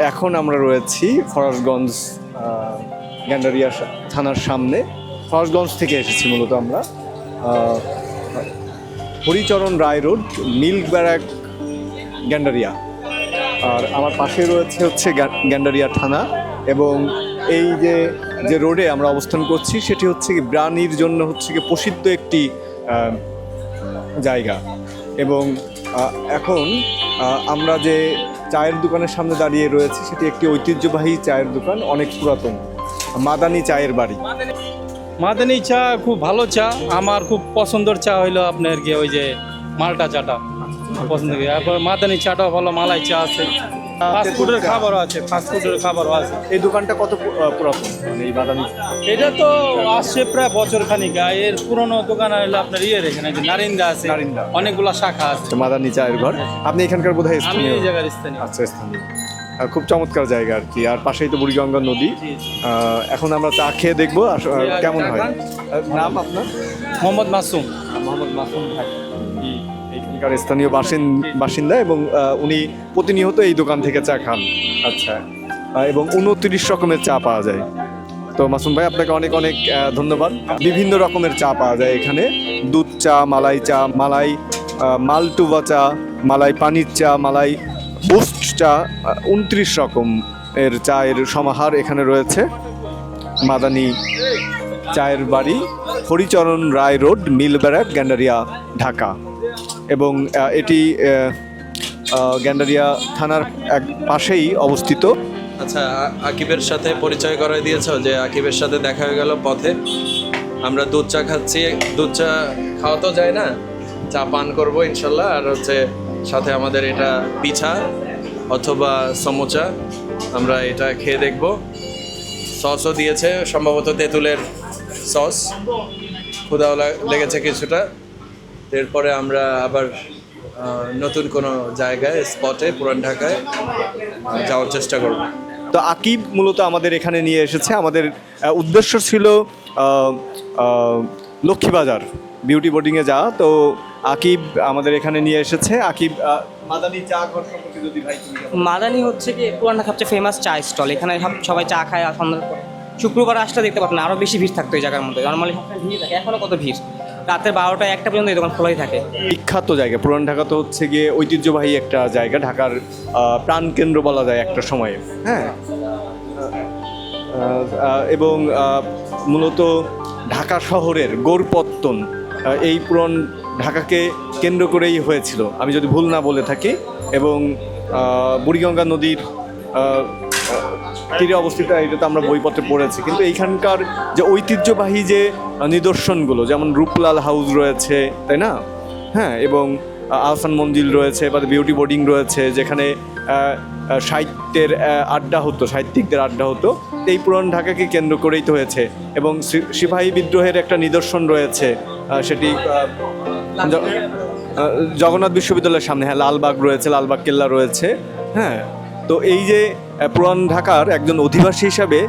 এখন আমরা রয়েছি ফরাসগঞ্জ গ্যান্ডারিয়া থানার সামনে। ফরাসগঞ্জ থেকে এসেছি মূলত আমরা। Haricharan Roy road milk barrack Gandaria. আর আমার পাশে রয়েছে হচ্ছে গ্যা- গ্যান্ডারিয়া থানা এবং এই যে যে রোডে আমরা অবস্থান করছি, সেটি হচ্ছে কি ব্রানির জন্য হচ্ছে কি প্রসিদ্ধ একটি জায়গা। এবং এখন আমরা যে চায়ের দোকানের সামনে দাঁড়িয়ে রয়েছে, সেটি একটি ঐতিহ্যবাহী চায়ের দোকান, অনেক পুরাতন। মাদানি চায়ের বাড়ি। মাদানি চা খুব ভালো চা। আমার খুব পছন্দের চা হইল আপনার কি ওই যে মালটা চাটা। পছন্দ মাদানি চাটাও ভালো, মালাই চা আছে। ফাস্ট ফুডের খাবারও আছে ফাস্ট ফুডের খাবারও আছে। এই দোকানটা কত পুরাতন মানে এই মাদানি এটা তো আসছে প্রায় বছর খানিক এর পুরনো দোকান হলো আপনার ইয়ের এখানে যে নারিন্দা আছে। নারিন্দা। অনেকগুলা শাখা আছে। মাদানি চায়ের ঘর। আপনি এখানকার বোধহয় আমি এই জায়গার স্থানীয়। আচ্ছা স্থানীয়। খুব চমৎকার জায়গা আর কি। আর পাশেই তো বুড়িগঙ্গা নদী। আহ, এখন আমরা চা খেয়ে দেখব। কেমন হয়? নাম আপনার? মোহাম্মদ মাসুম। মোহাম্মদ মাসুম ভাই। এখানকার স্থানীয় বাসিন- বাসিন্দা এবং উনি প্রতিনিয়ত এই দোকান থেকে চা খান। আচ্ছা। এবং উনত্রিশ রকমের চা পাওয়া যায়। তো মাসুম ভাই আপনাকে অনেক অনেক ধন্যবাদ। বিভিন্ন রকমের চা পাওয়া যায় এখানে। দুধ চা মালাই চা মালাই মালটুবা চা মালাই পানির চা মালাই বুস্ট চা উনত্রিশ রকম এর চায়ের সমাহার এখানে রয়েছে। মাদানি চায়ের বাড়ি Haricharan Roy road mill barrack Gandaria Dhaka. এবং এটি গ্যান্ডারিয়া থানার এক পাশেই অবস্থিত। আচ্ছা আকিবের সাথে পরিচয় করাই দিয়েছ যে আকিবের সাথে দেখা হয়ে গেল পথে। আমরা দুধ চা খাচ্ছি, দুধ চা খাওয়া তো যায় না। চা পান করব ইনশাল্লাহ, আর হচ্ছে সাথে আমাদের এটা পিঠা অথবা সমোচা, আমরা এটা খেয়ে দেখব। সসও দিয়েছে, সম্ভবত তেঁতুলের সস। ক্ষুদাও লেগেছে কিছুটা। এরপরে আমরা আবার নতুন কোনো জায়গায় স্পটে পুরান ঢাকায় যাওয়ার চেষ্টা করব। তো আকিব মূলত আমাদের এখানে নিয়ে এসেছে। আমাদের উদ্দেশ্য ছিল লক্ষ্মীবাজার বিউটি বোর্ডিংয়ে যাওয়া। তো আকিব আমাদের এখানে নিয়ে এসেছে। আকিব মাদানি চা ঘর সম্পর্কে যদি ভাই মাদানি হচ্ছে কি পুরান সবচেয়ে ফেমাস চা স্টল এখানে সব সবাই চা খায়। আর সন্ধ্যার পর শুক্রবার আসলে দেখতে পাবেন আরও বেশি ভিড় থাকতো এই জায়গার মধ্যে। নর্মালি সবসময় ভিড় থাকে এখনও কত ভিড়? রাতের বারোটা একটা পর্যন্ত এই দোকান খোলাই থাকে। বিখ্যাত জায়গা। পুরান ঢাকা তো হচ্ছে গিয়ে ঐতিহ্যবাহী একটা জায়গা ঢাকার প্রাণকেন্দ্র বলা যায় একটা সময়ে। হ্যাঁ। এবং মূলত ঢাকা শহরের গৌরপত্তন এই পুরন ঢাকাকে কেন্দ্র করেই হয়েছিল। আমি যদি ভুল না বলে থাকি এবং বুড়িগঙ্গা নদীর তীরে অবস্থিত এটা তো আমরা বইপত্রে পড়েছি। কিন্তু এইখানকার যে ঐতিহ্যবাহী যে নিদর্শনগুলো যেমন রূপলাল হাউস রয়েছে তাই না? হ্যাঁ এবং আহ, আহসান মঞ্জিল রয়েছে বা বিউটি বোর্ডিং রয়েছে যেখানে সাহিত্যের আড্ডা হতো সাহিত্যিকদের আড্ডা হতো। এই পুরান ঢাকাকে কেন্দ্র করেই তো হয়েছে। এবং সিপাহী বিদ্রোহের একটা নিদর্শন রয়েছে সেটি জগন্নাথ বিশ্ববিদ্যালয়ের সামনে হ্যাঁ লালবাগ রয়েছে লালবাগ কেল্লা রয়েছে হ্যাঁ। তো এই যে পুরান ঢাকার একজন অধিবাসী হিসাবে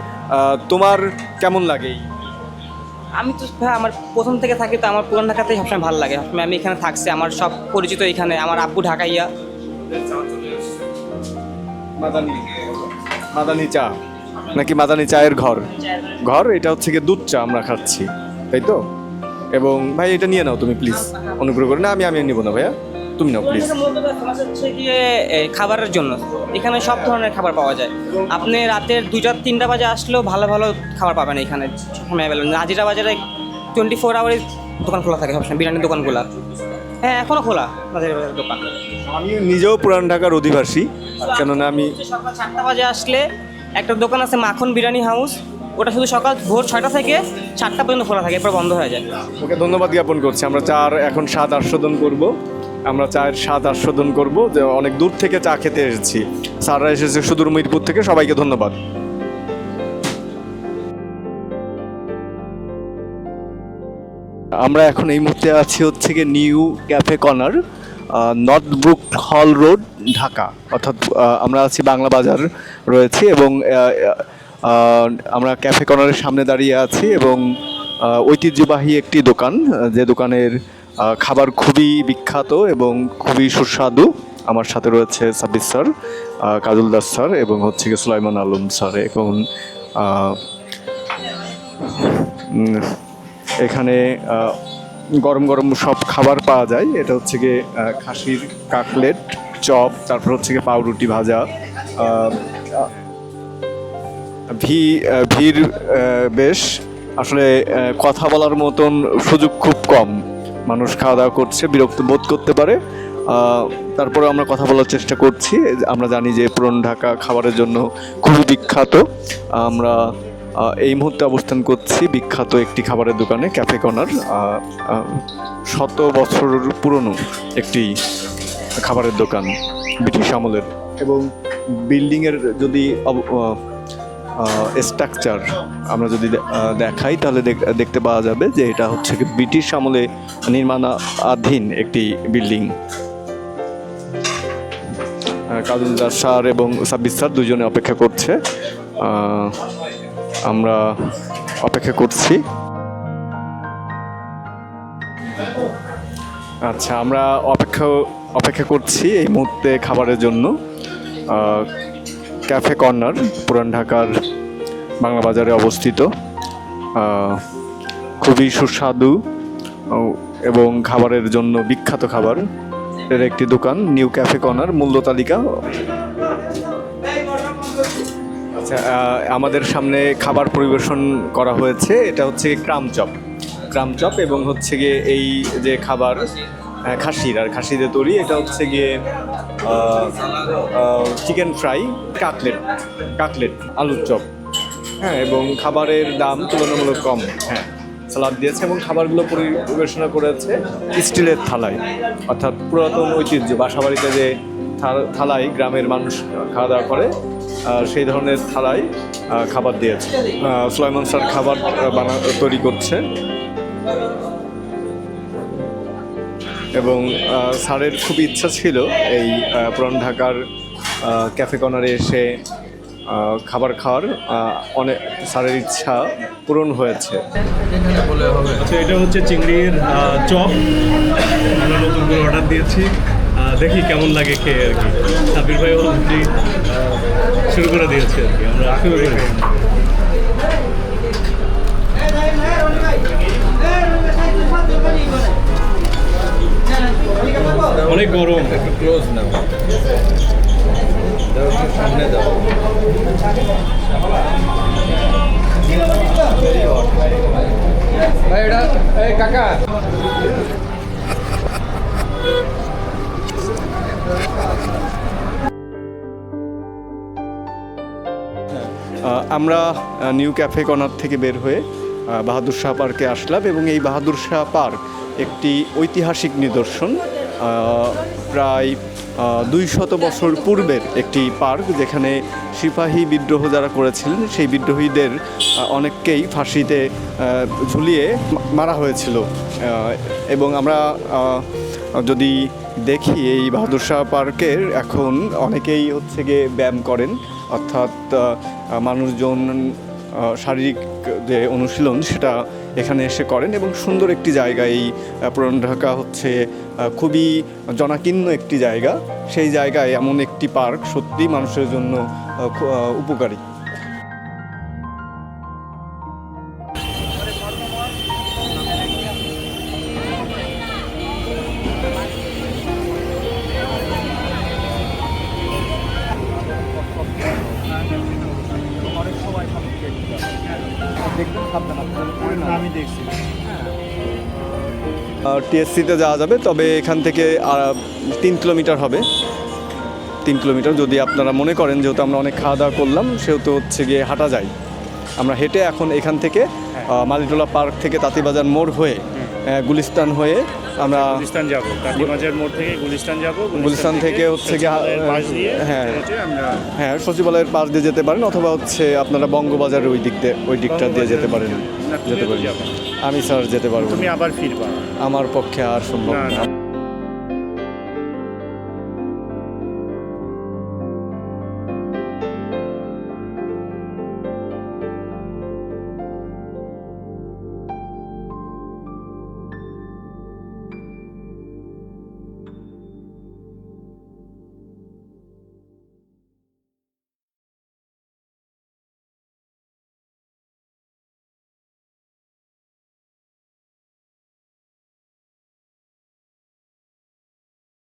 তোমার কেমন লাগে আমি তো ভাই আমার প্রথম থেকে থাকি তো আমার পুরান ঢাকাতেই সবসময় ভালো লাগে। সবসময় আমি এখানে থাকছি আমার সব পরিচিত এখানে আমার আব্বু ঢাকাইয়া। মাদানি মাদানি চা নাকি মাদানি চায়ের ঘর? ঘর এটা হচ্ছে গিয়ে দুধ চা আমরা খাচ্ছি তাই তো? এবং ভাই এটা নিয়ে নাও তুমি প্লিজ অনুগ্রহ করে। না আমি আমি নিব না ভাইয়া। তুমি নাও প্লিজ হচ্ছে গিয়ে এ, খাবারের জন্য। এখানে সব ধরনের খাবার পাওয়া যায়। আপনি রাতের দুইটা তিনটা বাজে আসলেও ভালো ভালো খাবার পাবেন এখানে। অ্যাভেলেবল নাজিরা বাজারে টোয়েন্টি ফোর আওয়ারই দোকান খোলা থাকে সবসময় বিরিয়ানির দোকানগুলো। হ্যাঁ এখনও খোলা নাজিরা বাজারের দোকান। আমি নিজেও পুরান ঢাকার অধিবাসী কেননা আমি সকাল চারটা বাজে আসলে একটা দোকান আছে মাখন বিরিয়ানি হাউস। ওটা শুধু সকাল ভোর ছয়টা থেকে চারটা পর্যন্ত খোলা থাকে এরপর বন্ধ হয়ে যায়। ওকে ধন্যবাদ জ্ঞাপন করছি। আমরা চার এখন স্বাদ আস্বাদন করব। আমরা চায়ের স্বাদ আস্বাদন করব, যে অনেক দূর থেকে চা খেতে এসেছি। স্যাররা এসেছে সুদূর মিরপুর থেকে, সবাইকে ধন্যবাদ। আমরা এখন এই মুহূর্তে আছি হচ্ছে গিয়ে new cafe corner North Brook Hall road, Dhaka. অর্থাৎ আমরা আছি বাংলা বাজার রয়েছে এবং আমরা ক্যাফে কর্নারের সামনে দাঁড়িয়ে আছি এবং ঐতিহ্যবাহী একটি দোকান, যে দোকানের খাবার খুবই বিখ্যাত এবং খুবই সুস্বাদু। আমার সাথে রয়েছে সাব্বির স্যার কাজল দাস স্যার এবং হচ্ছে গিয়ে সুলাইমান আলম স্যার। উম, এখানে গরম গরম সব খাবার পাওয়া যায়। এটা হচ্ছে গিয়ে খাসির কাকলেট চপ তারপর হচ্ছে গিয়ে পাউরুটি ভাজা ভি ভিড় বেশ। আসলে কথা বলার মতন সুযোগ খুব কম। মানুষ খাওয়া দাওয়া করছে, বিরক্ত বোধ করতে পারে। তারপরে আমরা কথা বলার চেষ্টা করছি। আমরা জানি যে পুরন ঢাকা খাবারের জন্য খুবই বিখ্যাত। আমরা এই মুহূর্তে অবস্থান করছি বিখ্যাত একটি খাবারের দোকানে ক্যাফে কর্নার শত বছর পুরনো একটি খাবারের দোকান, ব্রিটিশ আমলের। এবং বিল্ডিংয়ের যদি স্ট্রাকচার আমরা যদি দেখাই, তাহলে দেখ- দেখতে পাওয়া যাবে যে এটা হচ্ছে ব্রিটিশ আমলে নির্মাণাধীন একটি বিল্ডিং কাজল দাস স্যার এবং সাব্বির স্যার দুজনে অপেক্ষা করছে। আমরা অপেক্ষা করছি। আচ্ছা আমরা অপেক্ষা অপেক্ষা করছি এই মুহূর্তে খাবারের জন্য। ক্যাফে কর্নার পুরান ঢাকার বাংলা বাজারে অবস্থিত। খুবই সুস্বাদু এবং খাবারের জন্য বিখ্যাত খাবার। এর একটি দোকান নিউ ক্যাফে কর্নার মূল্য তালিকা। আচ্ছা আমাদের সামনে খাবার পরিবেশন করা হয়েছে। এটা হচ্ছে ক্রাম চপ ক্রাম চপ এবং হচ্ছে গিয়ে এই যে খাবার খাসির। আর খাসিতে তৈরি এটা হচ্ছে গিয়ে চিকেন ফ্রাই কাটলেট কাটলেট আলুর চপ। হ্যাঁ এবং খাবারের দাম তুলনামূলক কম। হ্যাঁ সালাদ দিয়েছে এবং খাবারগুলো পরিবেশনা করেছে স্টিলের থালায়। অর্থাৎ পুরাতন ঐতিহ্য, বাসাবাড়িতে যে থালায় গ্রামের মানুষ খাওয়া দাওয়া করে সেই ধরনের থালায় খাবার দিয়েছে। সুলাইমান স্যার খাবার বানা, তৈরি করছে। এবং স্যারের খুব ইচ্ছা ছিল এই পুরান ঢাকার ক্যাফে কর্নারে এসে খাবার খাওয়ার অনেক, স্যারের ইচ্ছা পূরণ হয়েছে। আচ্ছা এটা হচ্ছে চিংড়ির চপ। আমরা নতুন করে অর্ডার দিয়েছি। দেখি কেমন লাগে খেয়ে আর কি। সাবির ভাই শুরু করে দিয়েছে আর কি। আমরা আমরা নিউ ক্যাফে কর্নার থেকে বের হয়ে বাহাদুর শাহ পার্কে আসলাম এবং এই বাহাদুর শাহ পার্ক একটি ঐতিহাসিক নিদর্শন। প্রায় দুই শত বছর পূর্বের একটি পার্ক যেখানে সিপাহী বিদ্রোহ যারা করেছিলেন, সেই বিদ্রোহীদের অনেককেই ফাঁসিতে ঝুলিয়ে মারা হয়েছিল। এবং আমরা যদি দেখি এই বাহাদুর শাহ পার্কের, এখন অনেকেই হচ্ছে গিয়ে ব্যায়াম করেন। অর্থাৎ মানুষজন শারীরিক যে অনুশীলন, সেটা এখানে এসে করেন এবং সুন্দর একটি জায়গা এই পুরান ঢাকা হচ্ছে খুবই জনাকীর্ণ একটি জায়গা। সেই জায়গায় এমন একটি পার্ক সত্যি মানুষের জন্য উপকারী। টিএসসিতে যাওয়া যাবে তবে এখান থেকে তিন কিলোমিটার হবে। তিন কিলোমিটার যদি আপনারা মনে করেন যেহেতু আমরা অনেক খাওয়া দাওয়া করলাম সেহেতু হচ্ছে গিয়ে হাঁটা যাই আমরা হেঁটে এখন এখান থেকে মালিটোলা পার্ক থেকে তাঁতিবাজার মোড় হয়ে গুলিস্তান হয়ে আমরা গুলিস্তান যাব। মোড় থেকে গুলিস্তান যাব। গুলিস্তান থেকে হচ্ছে গিয়ে, দিয়ে হ্যাঁ। হ্যাঁ সচিবালয়ের পাশ দিয়ে যেতে পারেন অথবা হচ্ছে আপনারা বঙ্গবাজারের ওই দিক দিয়ে ওই দিকটা দিয়ে যেতে পারেন। যেতে পারি। আমি স্যার যেতে পারব তুমি আবার ফিরবা। আমার পক্ষে আর সম্ভব না।